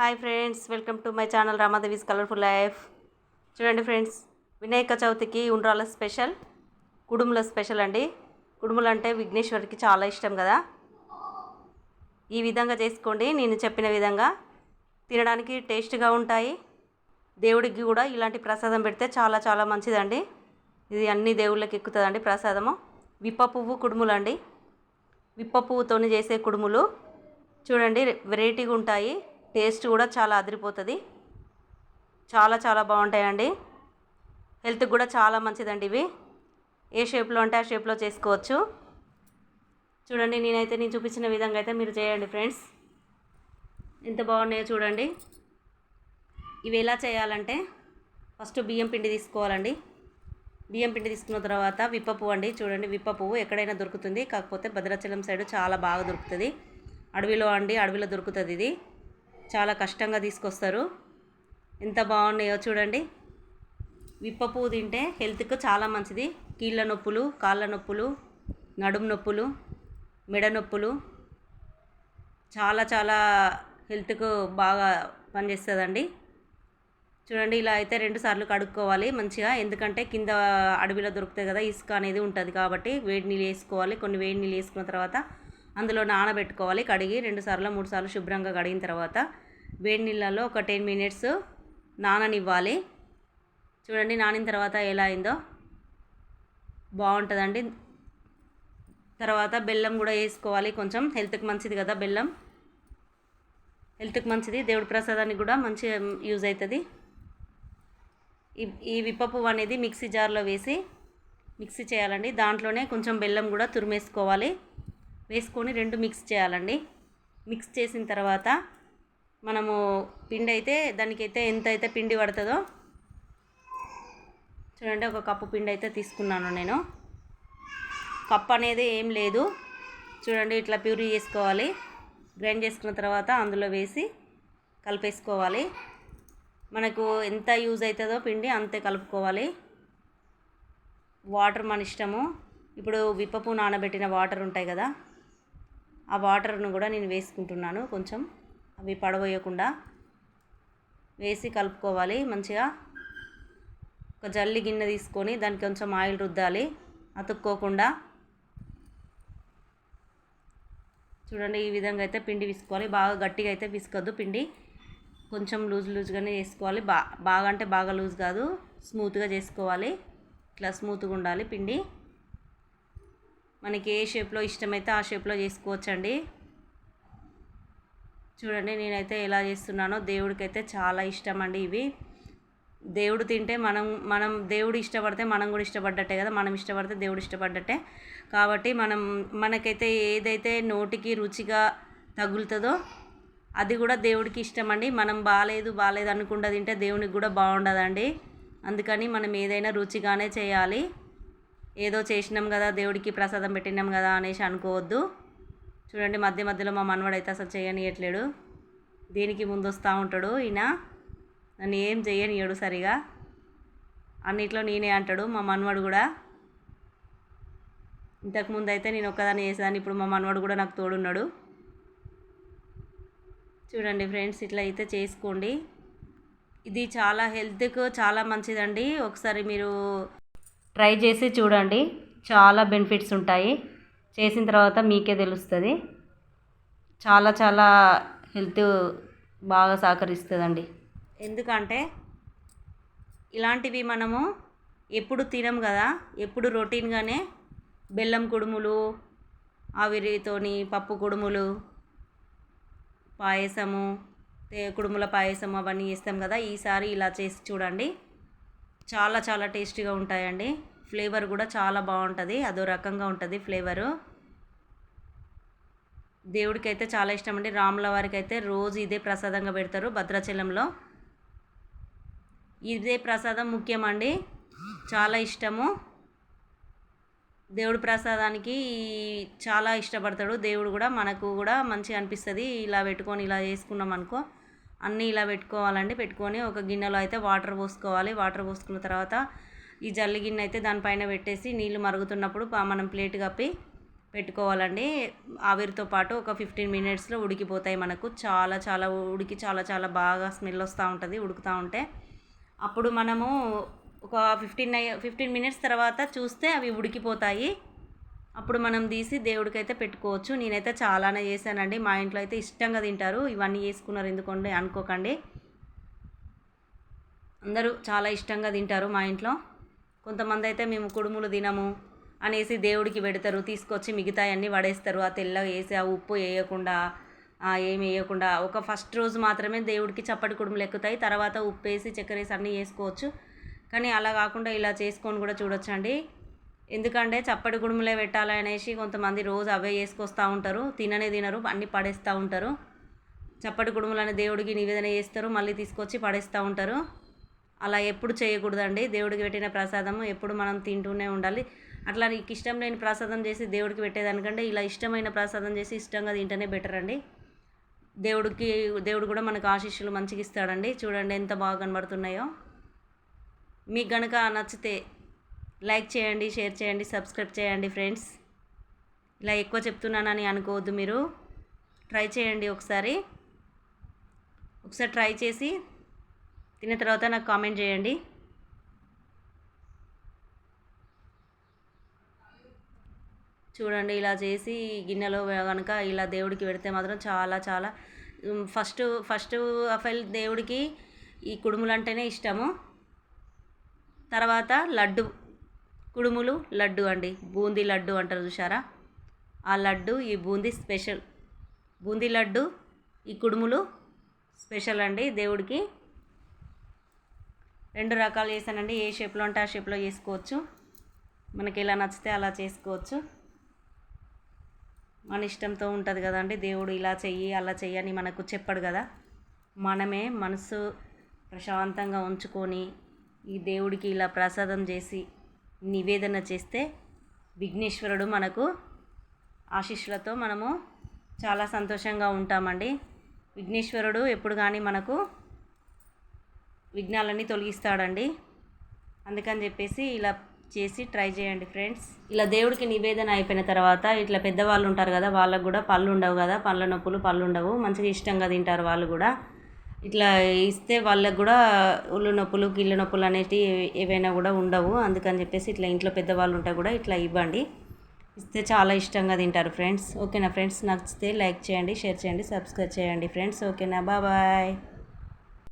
Hi friends welcome to my channel Ramadevi's colourful life. చూడండి friends Vinayaka చవితికి ఉండ్రాల special Kudumula special అండి. కుడుములు అంటే విఘ్నేశ్వరికి చాలా ఇష్టం కదా. ఈ విధంగా చేసుకోండి నేను చెప్పిన విధంగా. తినడానికి టేస్ట్గా ఉంటాయి. దేవుడికి కూడా ఇలాంటి ప్రసాదం పెడితే చాలా చాలా మంచిదండి. ఇది అన్ని దేవుళ్ళకి ఎక్కుతుందండి ప్రసాదము. విప్ప పువ్వు కుడుములు అండి విప్ప పువ్వుతోని చేసే కుడుములు. చూడండి వెరైటీగా ఉంటాయి. టేస్ట్ కూడా చాలా అదిరిపోతుంది. చాలా చాలా బాగుంటాయండి. హెల్త్కి కూడా చాలా మంచిదండి ఇవి. ఏ షేప్లో అంటే ఆ షేప్లో చేసుకోవచ్చు. చూడండి నేనైతే నేను చూపించిన విధంగా అయితే మీరు చేయండి ఫ్రెండ్స్. ఎంత బాగున్నాయో చూడండి. ఇవి ఎలా చేయాలంటే ఫస్ట్ బియ్యం పిండి తీసుకోవాలండి. బియ్యం పిండి తీసుకున్న తర్వాత విప్పపువ్వు అండి. చూడండి విప్ప పువ్వు ఎక్కడైనా దొరుకుతుంది. కాకపోతే భద్రాచలం సైడ్ చాలా బాగా దొరుకుతుంది. అడవిలో అండి అడవిలో దొరుకుతుంది ఇది. చాలా కష్టంగా తీసుకొస్తారు. ఎంత బాగున్నాయో చూడండి. విప్పపు తింటే హెల్త్కి చాలా మంచిది. కీళ్ళ నొప్పులు కాళ్ళ నొప్పులు నడుము నొప్పులు మెడ నొప్పులు చాలా చాలా హెల్త్కు బాగా పనిచేస్తుందండి. చూడండి ఇలా అయితే రెండు సార్లు కడుక్కోవాలి మంచిగా. ఎందుకంటే కింద అడవిలో దొరుకుతాయి కదా ఇసుక అనేది ఉంటుంది కాబట్టి వేడి నీళ్ళు వేసుకోవాలి. కొన్ని వేడి నీళ్ళు వేసుకున్న తర్వాత అందులో నానబెట్టుకోవాలి. కడిగి రెండు సార్లు మూడు సార్లు శుభ్రంగా కడిగిన తర్వాత వేడి నీళ్ళలో ఒక టెన్ మినిట్స్ నాననివ్వాలి. చూడండి నానిన తర్వాత ఎలా అయిందో. బాగుంటుందండి. తర్వాత బెల్లం కూడా వేసుకోవాలి. కొంచెం హెల్త్కి మంచిది కదా బెల్లం. హెల్త్కి మంచిది. దేవుడి ప్రసాదానికి కూడా మంచిగా యూజ్ అవుతుంది. ఈ ఈ అనేది మిక్సీ జార్లో వేసి మిక్సీ చేయాలండి. దాంట్లోనే కొంచెం బెల్లం కూడా తురిమేసుకోవాలి. వేసుకొని రెండు మిక్స్ చేయాలండి. మిక్స్ చేసిన తర్వాత మనము పిండి అయితే దానికైతే ఎంత అయితే పిండి పడుతుందో చూడండి ఒక కప్పు పిండి అయితే తీసుకున్నాను నేను. కప్ అనేది ఏం లేదు. చూడండి ఇట్లా ప్యూరీ చేసుకోవాలి. గ్రైండ్ చేసుకున్న తర్వాత అందులో వేసి కలిపేసుకోవాలి. మనకు ఎంత యూజ్ అవుతుందో పిండి అంతే కలుపుకోవాలి. వాటర్ మన ఇష్టము. ఇప్పుడు విప్పపు నానబెట్టిన వాటర్ ఉంటాయి కదా ఆ వాటర్ను కూడా నేను వేసుకుంటున్నాను. కొంచెం అవి పడవేయకుండా వేసి కలుపుకోవాలి మంచిగా. ఒక జల్లి గిన్నె తీసుకొని దానికి కొంచెం ఆయిల్ రుద్దాలి. అతుక్కోకుండా. చూడండి ఈ విధంగా అయితే పిండి విసుకోవాలి. బాగా గట్టిగా అయితే విసుకోద్దు పిండి. కొంచెం లూజ్ లూజ్గానే చేసుకోవాలి బా బాగా అంటే బాగా లూజ్ కాదు. స్మూత్గా చేసుకోవాలి. ఇట్లా స్మూత్గా ఉండాలి పిండి. మనకి ఏ షేప్లో ఇష్టమైతే ఆ షేప్లో చేసుకోవచ్చండి. చూడండి నేనైతే ఎలా చేస్తున్నానో దేవుడికైతే చాలా ఇష్టం అండి ఇవి. దేవుడు తింటే మనం మనం దేవుడు ఇష్టపడితే మనం కూడా ఇష్టపడ్డట్టే కదా మనం ఇష్టపడితే దేవుడు ఇష్టపడ్డట్టే. కాబట్టి మనం మనకైతే ఏదైతే నోటికి రుచిగా తగులుతుందో అది కూడా దేవుడికి ఇష్టం అండి మనం బాగాలేదు బాగాలేదు అనుకుండా తింటే దేవునికి కూడా బాగుండదండి. అందుకని మనం ఏదైనా రుచిగానే చేయాలి. ఏదో చేసినాం కదా దేవుడికి ప్రసాదం పెట్టినాం కదా అనేసి అనుకోవద్దు. చూడండి మధ్య మధ్యలో మా మనవడైతే అసలు చేయనియట్లేడు. దీనికి ముందు వస్తూ ఉంటాడు ఈయన. నన్ను ఏం చేయనియడు సరిగా. అన్నిట్లో నేనే అంటాడు మా మనవడు కూడా. ఇంతకుముందు అయితే నేను ఒక్కదాన్ని చేసేదాన్ని ఇప్పుడు మా మనవడు కూడా నాకు తోడున్నాడు. చూడండి ఫ్రెండ్స్ ఇట్లా అయితే చేసుకోండి. ఇది చాలా హెల్త్కు చాలా మంచిదండి. ఒకసారి మీరు ట్రై చేసి చూడండి. చాలా బెనిఫిట్స్ ఉంటాయి. చేసిన తర్వాత మీకే తెలుస్తుంది. చాలా చాలా హెల్త్ బాగా సహకరిస్తుందండి. ఎందుకంటే ఇలాంటివి మనము ఎప్పుడు తినం కదా. ఎప్పుడు రొటీన్గానే బెల్లం కుడుములు ఆవిరితోని పప్పు కుడుములు పాయసము కుడుముల పాయసం అవన్నీ చేస్తాం కదా. ఈసారి ఇలా చేసి చూడండి. చాలా చాలా టేస్టీగా ఉంటాయండి. ఫ్లేవర్ కూడా చాలా బాగుంటుంది. అదో రకంగా ఉంటుంది ఫ్లేవరు. దేవుడికి అయితే చాలా ఇష్టం అండి రాముల వారికి అయితే రోజు ఇదే ప్రసాదంగా పెడతారు భద్రాచలంలో. ఇదే ప్రసాదం ముఖ్యమండి. చాలా ఇష్టము. దేవుడి ప్రసాదానికి చాలా ఇష్టపడతాడు. దేవుడు కూడా మనకు కూడా మంచిగా అనిపిస్తుంది. ఇలా పెట్టుకొని ఇలా చేసుకున్నాం అనుకో అన్నీ ఇలా పెట్టుకోవాలండి. పెట్టుకొని ఒక గిన్నెలో అయితే వాటర్ పోసుకోవాలి. వాటర్ పోసుకున్న తర్వాత ఈ జల్లి గిన్నె అయితే దానిపైన పెట్టేసి నీళ్ళు మరుగుతున్నప్పుడు మనం ప్లేట్ కప్పి పెట్టుకోవాలండి. ఆవిరితో పాటు ఒక ఫిఫ్టీన్ మినిట్స్లో ఉడికిపోతాయి మనకు. చాలా చాలా ఉడికి చాలా చాలా బాగా స్మెల్ వస్తూ ఉంటుంది ఉడుకుతూ ఉంటే. అప్పుడు మనము ఒక ఫిఫ్టీన్ ఫిఫ్టీన్ మినిట్స్ తర్వాత చూస్తే అవి ఉడికిపోతాయి. అప్పుడు మనం తీసి దేవుడికైతే పెట్టుకోవచ్చు. నేనైతే చాలానే చేశానండి. మా ఇంట్లో అయితే ఇష్టంగా తింటారు. ఇవన్నీ చేసుకున్నారు. ఎందుకండి? అనుకోకండి. అందరూ చాలా ఇష్టంగా తింటారు మా ఇంట్లో. కొంతమంది అయితే మేము కుడుములు తినము అనేసి దేవుడికి పెడతారు. తీసుకొచ్చి మిగతాయన్నీ పడేస్తారు ఆ తెల్లగా వేసి ఆ ఉప్పు వేయకుండా ఏమి వేయకుండా. ఒక ఫస్ట్ రోజు మాత్రమే దేవుడికి చప్పటి కుడుములు ఎక్కుతాయి. తర్వాత ఉప్పు వేసి చక్కెర వేసి అన్నీ వేసుకోవచ్చు. కానీ అలా కాకుండా ఇలా చేసుకొని కూడా చూడొచ్చండి. ఎందుకంటే చప్పటి గుడుములే పెట్టాలనేసి కొంతమంది రోజు అవే చేసుకొస్తూ ఉంటారు తిననే తినరు అన్నీ పడేస్తూ ఉంటారు. చప్పటి గుడుములని దేవుడికి నివేదన చేస్తారు మళ్ళీ తీసుకొచ్చి పడేస్తూ ఉంటారు. అలా ఎప్పుడు చేయకూడదండి. దేవుడికి పెట్టిన ప్రసాదము ఎప్పుడు మనం తింటూనే ఉండాలి. అట్లా నీకు ఇష్టం లేని ప్రసాదం చేసి దేవుడికి పెట్టేదానికంటే ఇలా ఇష్టమైన ప్రసాదం చేసి ఇష్టంగా తింటేనే బెటర్ అండి. దేవుడికి దేవుడు కూడా మనకు ఆశీస్సులు మంచిగా ఇస్తాడండి. చూడండి ఎంత బాగా కనబడుతున్నాయో. మీకు కనుక నచ్చితే లైక్ చేయండి షేర్ చేయండి సబ్స్క్రైబ్ చేయండి ఫ్రెండ్స్. ఇలా ఎక్కువ చెప్తున్నానని అనుకోవద్దు మీరు. ట్రై చేయండి ఒకసారి. ఒకసారి ట్రై చేసి తిన్న తర్వాత నాకు కామెంట్ చేయండి. చూడండి ఇలా చేసి గిన్నెలో కనుక ఇలా దేవుడికి పెడితే మాత్రం చాలా చాలా ఫస్ట్ ఫస్ట్ ఆఫ్ ఆల్ దేవుడికి ఈ కుడుములు అంటేనే ఇష్టము. తర్వాత లడ్డు. కుడుములు లడ్డు అండి. బూందీ లడ్డు అంటారు చూసారా ఆ లడ్డు ఈ బూందీ స్పెషల్. బూందీ లడ్డు ఈ కుడుములు స్పెషల్ అండి దేవుడికి. రెండు రకాలు చేశానండి. ఏ షేప్లో అంటే ఆ షేప్లో చేసుకోవచ్చు. మనకి ఎలా నచ్చితే అలా చేసుకోవచ్చు. మన ఇష్టంతో ఉంటుంది కదండి. దేవుడు ఇలా చెయ్యి అలా చెయ్యి అని మనకు చెప్పాడు కదా. మనమే మనసు ప్రశాంతంగా ఉంచుకొని ఈ దేవుడికి ఇలా ప్రసాదం చేసి నివేదన చేస్తే విఘ్నేశ్వరుడు మనకు ఆశీస్సులతో మనము చాలా సంతోషంగా ఉంటామండి. విఘ్నేశ్వరుడు ఎప్పుడు కానీ మనకు విఘ్నాలన్నీ తొలగిస్తాడండి. అందుకని చెప్పేసి ఇలా చేసి ట్రై చేయండి ఫ్రెండ్స్. ఇలా దేవుడికి నివేదన అయిపోయిన తర్వాత ఇట్లా పెద్దవాళ్ళు ఉంటారు కదా వాళ్ళకు కూడా పళ్ళు ఉండవు కదా పళ్ళ నొప్పులు పళ్ళు ఉండవు మంచిగా ఇష్టంగా తింటారు వాళ్ళు కూడా. ఇట్లా ఇస్తే వాళ్ళకు కూడా ఒళ్ళు నొప్పులు గిళ్ళు నొప్పులు అనేటివి ఏవైనా కూడా ఉండవు. అందుకని చెప్పేసి ఇట్లా ఇంట్లో పెద్దవాళ్ళు ఉంటే కూడా ఇట్లా ఇవ్వండి. ఇస్తే చాలా ఇష్టంగా తింటారు ఫ్రెండ్స్. ఓకేనా ఫ్రెండ్స్? నచ్చితే లైక్ చేయండి షేర్ చేయండి సబ్స్క్రైబ్ చేయండి ఫ్రెండ్స్. ఓకేనా? బాయ్.